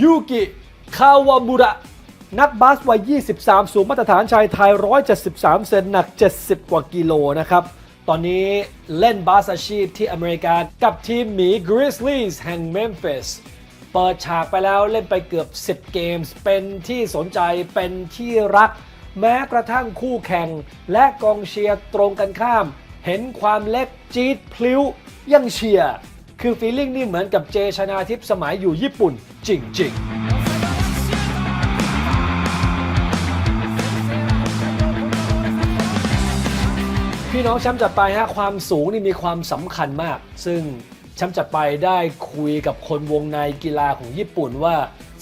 ยูกิคาวามุระนักบาสวัย 23 สูงมาตรฐานชายไทย 173 เซนหนัก 70 กว่ากิโลนะครับ ตอนนี้เล่นบาสอาชีพที่อเมริกากับทีมหมี Grizzlies แห่งเมมฟิสเปิดฉากไปแล้วเล่นไปเกือบ 10 เกมส์เป็นที่สนใจเป็นที่รัก แม้กระทั่งคู่แข่ง และกองเชียร์ตรงกันข้าม เห็นความเล็กจี๊ดพลิ้วยังเชียร์ คือฟีลลิ่งนี่เหมือนกับเจชนาทิพย์สมัยอยู่ญี่ปุ่น จริง ๆพี่น้องแชมป์จัดไปฮะความสูงนี่มีความสำคัญมาก ซึ่งแชมป์จัดไปได้คุยกับคนวงในกีฬาของญี่ปุ่นว่า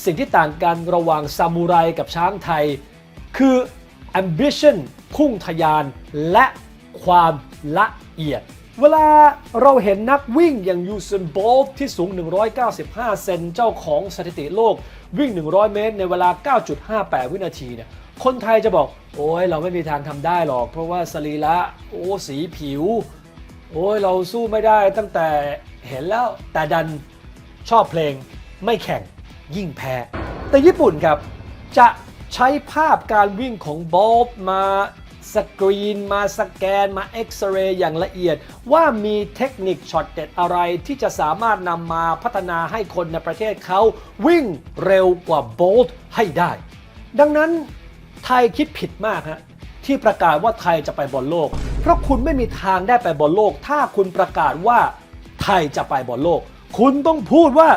สิ่งที่ต่างกันระหว่างซามูไรกับช้างไทย คือ ambition พุ่งทะยานและความละเอียด เวลาเราเห็นนักวิ่งอย่างยูซนโบลที่สูง 195 เซนเจ้าของสถิติโลกวิ่ง 100 เมตร ในเวลา 9.58 วินาทีเนี่ยคนไทยจะบอก โอ้ยเราไม่มีทางทำได้หรอก เพราะว่าสรีระโอ้สีผิว โอ้ยเราสู้ไม่ได้ตั้งแต่เห็นแล้วแต่ดันชอบเพลงไม่แข่งยิ่งแพ้ แต่ญี่ปุ่นครับ จะใช้ภาพการวิ่งของบอลมา สกรีน มาสแกน มาเอ็กซเรย์อย่างละเอียด ว่ามีเทคนิคช็อตเด็ดอะไรที่จะสามารถนำมาพัฒนาให้คนในประเทศเขาวิ่งเร็วกว่าโบลต์ให้ได้ ดังนั้นไทยคิดผิดมากฮะที่ประกาศว่าไทยจะไปบอลโลก เพราะคุณไม่มีทางได้ไปบอลโลก ถ้าคุณประกาศว่าไทยจะไปบอลโลก คุณต้องพูดว่า